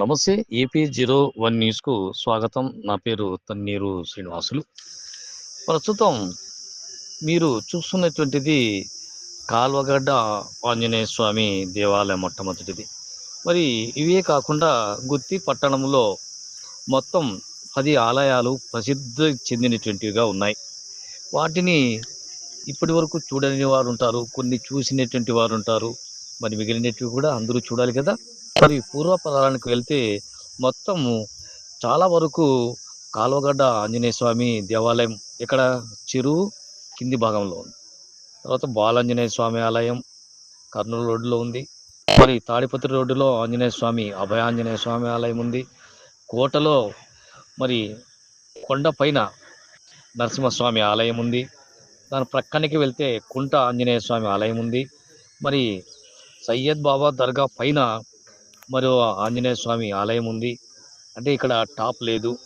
నమస్తే AP zero one న్యూస్కు స్వాగతం. నా పేరు తన్నీరు శ్రీనివాసులు. ప్రస్తుతం మీరు చూస్తున్నటువంటిది కాల్వగడ్డ ఆంజనేయ స్వామి దేవాలయం మొట్టమొదటిది. మరి ఇవే కాకుండా గుత్తి పట్టణంలో మొత్తం పది ఆలయాలు ప్రసిద్ధి చెందినటువంటివిగా ఉన్నాయి. వాటిని ఇప్పటి వరకు చూడని వారు ఉంటారు కొన్ని చూసినటువంటి వారు ఉంటారు. మరి మిగిలినవి కూడా అందరూ చూడాలి కదా. మరి పూర్వపరాలకు వెళ్తే మొత్తము చాలా వరకు కాలువగడ్డ ఆంజనేయ స్వామి దేవాలయం ఇక్కడ చెరువు కింది భాగంలో ఉంది. తర్వాత బాలాంజనేయ స్వామి ఆలయం కర్నూలు రోడ్డులో ఉంది. మరి తాడిపత్రి రోడ్డులో ఆంజనేయ స్వామి అభయాంజనేయ స్వామి ఆలయం ఉంది. కోటలో మరి కొండ పైన నరసింహస్వామి ఆలయం ఉంది. దాని ప్రక్కనికి వెళ్తే కుంట ఆంజనేయ స్వామి ఆలయం ఉంది. మరి సయ్యద్ బాబా దర్గా పైన మరో ఆంజనేయ స్వామి ఆలయం ఉంది. అంటే ఇక్కడ టాప్ లేదు.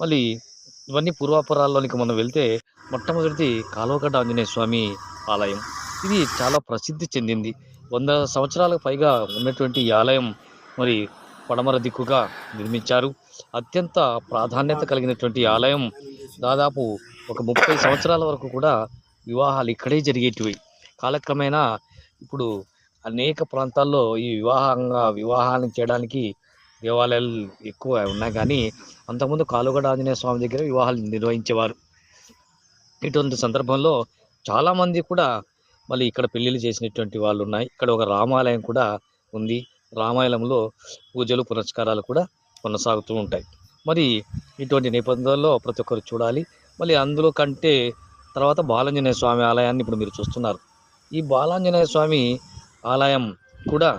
మళ్ళీ ఇవన్నీ పూర్వాపురాల్లోనికి మనం వెళ్తే మొట్టమొదటిది కాలువగడ్డ ఆంజనేయ స్వామి ఆలయం. ఇది చాలా ప్రసిద్ధి చెందింది. వంద సంవత్సరాలకు పైగా ఉన్నటువంటి ఈ ఆలయం మరి పడమర దిక్కుగా నిర్మించారు. అత్యంత ప్రాధాన్యత కలిగినటువంటి ఆలయం. దాదాపు ఒక ముప్పై సంవత్సరాల వరకు కూడా వివాహాలు ఇక్కడే జరిగేటివి. కాలక్రమేణా ఇప్పుడు అనేక ప్రాంతాల్లో ఈ వివాహంగా వివాహాలను చేయడానికి దేవాలయాలు ఎక్కువ ఉన్నాయి. కానీ అంతకుముందు కాలుగడ ఆంజనేయ స్వామి దగ్గర వివాహాలు నిర్వహించేవారు. ఇటువంటి సందర్భంలో చాలామంది కూడా మళ్ళీ ఇక్కడ పెళ్ళిళ్ళు చేసినటువంటి వాళ్ళు ఉన్నాయి. ఇక్కడ ఒక రామాలయం కూడా ఉంది. రామాయణంలో పూజలు పునస్కారాలు కూడా కొనసాగుతూ ఉంటాయి. మరి ఇటువంటి నేపథ్యంలో ప్రతి ఒక్కరు చూడాలి. మళ్ళీ అందులో కంటే తర్వాత బాలాంజనేయ స్వామి ఆలయాన్ని ఇప్పుడు మీరు చూస్తున్నారు. ఈ బాలాంజనేయ స్వామి ఆలయం కూడా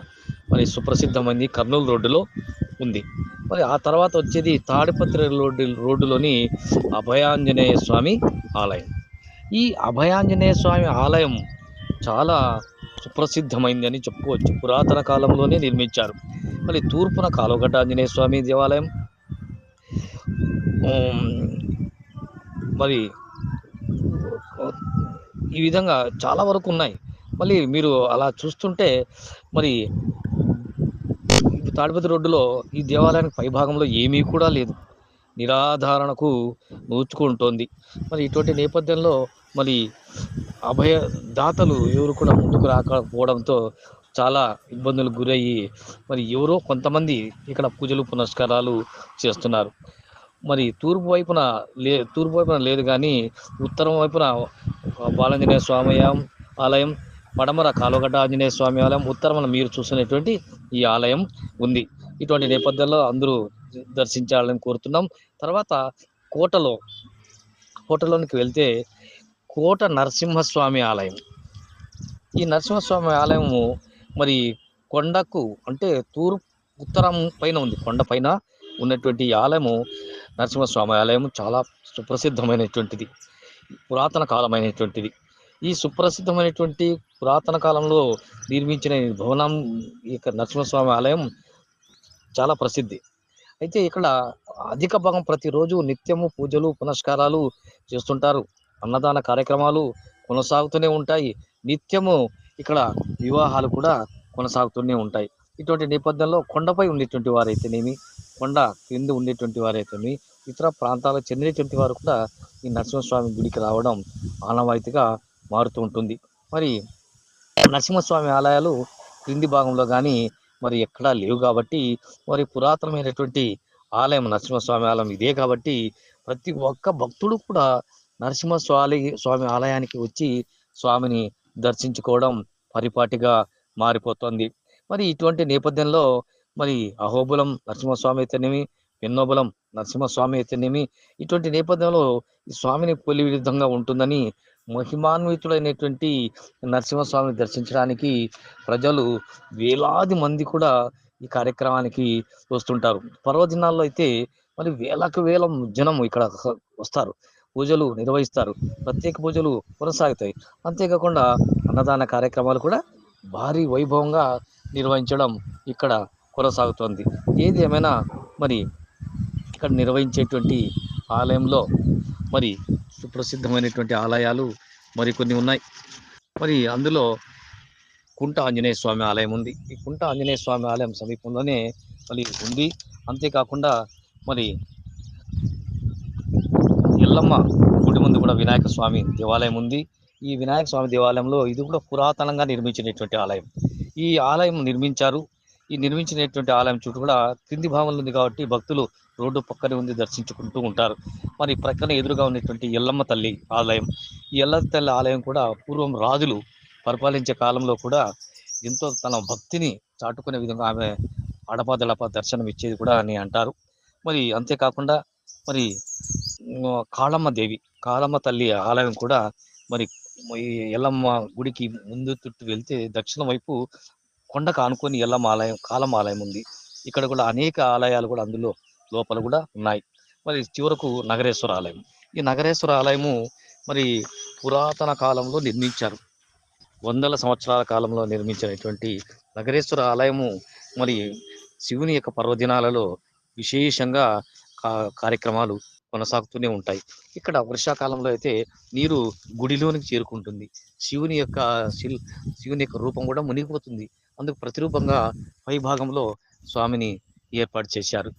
మరి సుప్రసిద్ధమైంది. కర్నూలు రోడ్డులో ఉంది. మరి ఆ తర్వాత వచ్చేది తాడిపత్రి రోడ్డు రోడ్డులోని అభయాంజనేయ స్వామి ఆలయం. ఈ అభయాంజనేయ స్వామి ఆలయం చాలా సుప్రసిద్ధమైంది అని చెప్పుకోవచ్చు. పురాతన కాలంలోనే నిర్మించారు. మరి తూర్పున కాలువగడ్డ ఆంజనేయ స్వామి దేవాలయం మరి ఈ విధంగా చాలా వరకు ఉన్నాయి. మళ్ళీ మీరు అలా చూస్తుంటే మరి తాడిపతి రోడ్డులో ఈ దేవాలయానికి పైభాగంలో ఏమీ కూడా లేదు. నిరాధారణకు నోచుకుంటోంది. మరి ఇటువంటి నేపథ్యంలో మరి అభయ దాతలు ఎవరు కూడా ముందుకు రాకపోవడంతో చాలా ఇబ్బందులు గురయ్యి మరి ఎవరో కొంతమంది ఇక్కడ పూజలు పునస్కారాలు చేస్తున్నారు. మరి తూర్పు వైపున లే తూర్పు వైపున లేదు కానీ ఉత్తరం వైపున బాలాంజనేయ స్వామి ఆలయం పడమర కాలువగడ్డ ఆంజనేయ స్వామి ఆలయం ఉత్తరమున మీరు చూసినటువంటి ఈ ఆలయం ఉంది. ఇటువంటి నేపథ్యంలో అందరూ దర్శించాలని కోరుతున్నాం. తర్వాత కోటలో కోటలోనికి వెళ్తే కోట నరసింహస్వామి ఆలయం. ఈ నరసింహస్వామి ఆలయము మరి కొండకు అంటే తూర్పు ఉత్తరం పైన ఉంది. కొండ పైన ఉన్నటువంటి ఆలయము నరసింహస్వామి ఆలయం చాలా సుప్రసిద్ధమైనటువంటిది. పురాతన కాలమైనటువంటిది. ఈ సుప్రసిద్ధమైనటువంటి పురాతన కాలంలో నిర్మించిన భవనం ఈ యొక్క నరసింహస్వామి ఆలయం చాలా ప్రసిద్ధి. అయితే ఇక్కడ అధిక భాగం ప్రతిరోజు నిత్యము పూజలు పునస్కారాలు చేస్తుంటారు. అన్నదాన కార్యక్రమాలు కొనసాగుతూనే ఉంటాయి. నిత్యము ఇక్కడ వివాహాలు కూడా కొనసాగుతూనే ఉంటాయి. ఇటువంటి నేపథ్యంలో కొండపై ఉండేటువంటి వారైతేనేమి కొండ క్రింద ఉండేటువంటి వారైతేనేమి ఇతర ప్రాంతాలకు చెందినటువంటి వారు కూడా ఈ నరసింహస్వామి గుడికి రావడం ఆనవాయితీగా మారుతూ ఉంటుంది. మరి నరసింహస్వామి ఆలయాలు క్రింది భాగంలో కానీ మరి ఎక్కడా లేవు కాబట్టి మరి పురాతనమైనటువంటి ఆలయం నరసింహస్వామి ఆలయం ఇదే కాబట్టి ప్రతి ఒక్క భక్తుడు కూడా నరసింహస్వామి స్వామి ఆలయానికి వచ్చి స్వామిని దర్శించుకోవడం పరిపాటిగా మారిపోతుంది. మరి ఇటువంటి నేపథ్యంలో మరి అహోబులం నరసింహస్వామి అయితేనేమి పెన్నోబులం నరసింహస్వామి అయితేనేమి ఇటువంటి నేపథ్యంలో ఈ స్వామిని పోలి విధంగా ఉంటుందని మహిమాన్వితుడైనటువంటి నరసింహస్వామిని దర్శించడానికి ప్రజలు వేలాది మంది కూడా ఈ కార్యక్రమానికి వస్తుంటారు. పర్వదినాల్లో అయితే మరి వేలకు వేల జనం ఇక్కడ వస్తారు. పూజలు నిర్వహిస్తారు. ప్రత్యేక పూజలు కొనసాగుతాయి. అంతేకాకుండా అన్నదాన కార్యక్రమాలు కూడా భారీ వైభవంగా నిర్వహించడం ఇక్కడ కొనసాగుతోంది. ఏది ఏమైనా మరి ఇక్కడ నిర్వహించేటువంటి ఆలయంలో మరి సుప్రసిద్ధమైనటువంటి ఆలయాలు మరికొన్ని ఉన్నాయి. మరి అందులో కుంట ఆంజనేయ స్వామి ఆలయం ఉంది. ఈ కుంట ఆంజనేయ స్వామి ఆలయం సమీపంలోనే మళ్ళీ ఉంది. అంతేకాకుండా మరి ఎల్లమ్మ గుడి ముందు కూడా వినాయక స్వామి దేవాలయం ఉంది. ఈ వినాయక స్వామి దేవాలయంలో ఇది కూడా పురాతనంగా నిర్మించినటువంటి ఆలయం. ఈ ఆలయం నిర్మించారు ఈ నిర్మించినటువంటి ఆలయం చుట్టూ కూడా కింది భావనలు ఉంది కాబట్టి భక్తులు రోడ్డు పక్కనే ఉంది దర్శించుకుంటూ ఉంటారు. మరి ప్రక్కన ఎదురుగా ఉన్నటువంటి ఎల్లమ్మ తల్లి ఆలయం. ఈ ఎల్లమ్మ తల్లి ఆలయం కూడా పూర్వం రాజులు పరిపాలించే కాలంలో కూడా ఎంతో తన భక్తిని చాటుకునే విధంగా ఆమె అడపాదడప దర్శనం ఇచ్చేది కూడా అని అంటారు. మరి అంతేకాకుండా మరి కాళమ్మ దేవి కాళమ్మ తల్లి ఆలయం కూడా మరి ఈ ఎల్లమ్మ గుడికి ముందు చుట్టూ వెళ్తే దక్షిణం వైపు కొండకు ఆనుకొని ఎల్లమ్మ ఆలయం కాలం ఆలయం ఉంది. ఇక్కడ కూడా అనేక ఆలయాలు కూడా అందులో లోపల కూడా ఉన్నాయి. మరి చివరకు నగరేశ్వర ఆలయం. ఈ నగరేశ్వర ఆలయము మరి పురాతన కాలంలో నిర్మించారు. వందల సంవత్సరాల కాలంలో నిర్మించినటువంటి నగరేశ్వర ఆలయము మరి శివుని యొక్క పర్వదినాలలో విశేషంగా కా- కార్యక్రమాలు కొనసాగుతూనే ఉంటాయి. ఇక్కడ వర్షాకాలంలో అయితే నీరు గుడిలోనికి చేరుకుంటుంది. శివుని యొక్క శిల్ శివుని యొక్క రూపం కూడా మునిగిపోతుంది. అందుకు ప్రతిరూపంగా పై భాగంలో స్వామిని ఏర్పాటు చేశారు.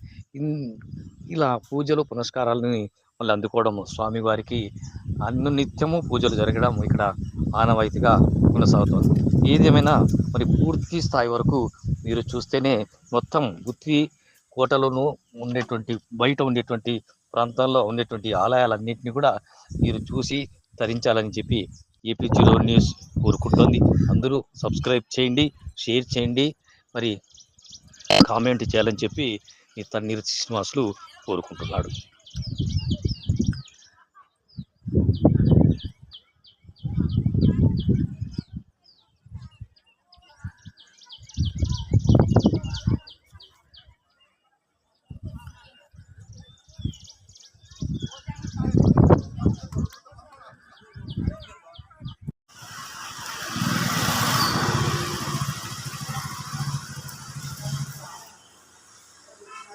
ఇలా పూజలు పునస్కారాలని మళ్ళీ అందుకోవడం స్వామి వారికి అన్ని నిత్యము పూజలు జరగడం ఇక్కడ ఆనవాయితీగా కొనసాగుతోంది. ఏదేమైనా మరి పూర్తి స్థాయి వరకు మీరు చూస్తేనే మొత్తం గుత్తి కోటలోనూ ఉండేటువంటి బయట ఉండేటువంటి ప్రాంతాల్లో ఉండేటువంటి ఆలయాలన్నింటినీ కూడా మీరు చూసి తరించాలని చెప్పి ఏపీ జీరో న్యూస్ కోరుకుంటోంది. అందరూ సబ్స్క్రైబ్ చేయండి షేర్ చేయండి మరి కామెంట్ చేయాలని చెప్పి తన్నీరు శ్రీనివాసులు కోరుకుంటున్నాడు.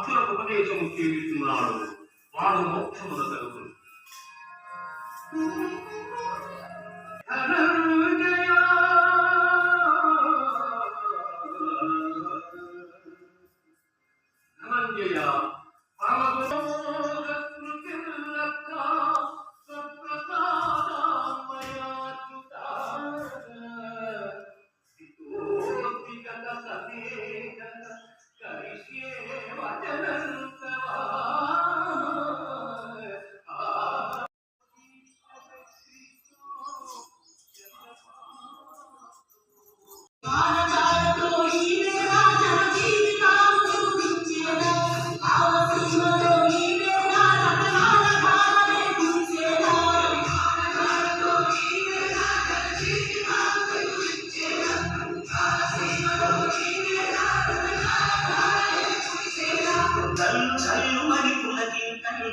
భక్తులకు ఉపదేశము చేయుచున్నాడు. వాడు మోక్షమున తగుతుంది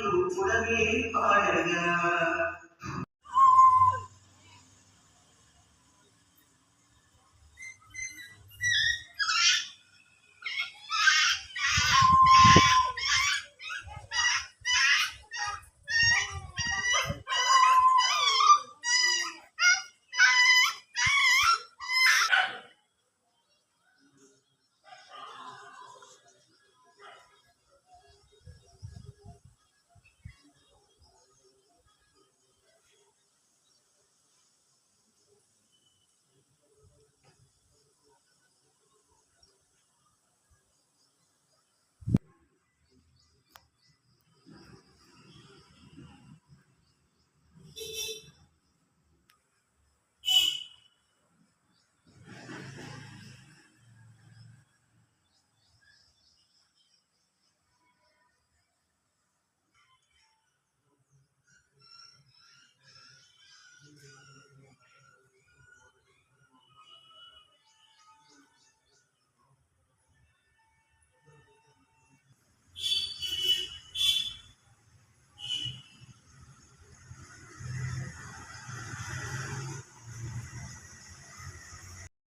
உடனே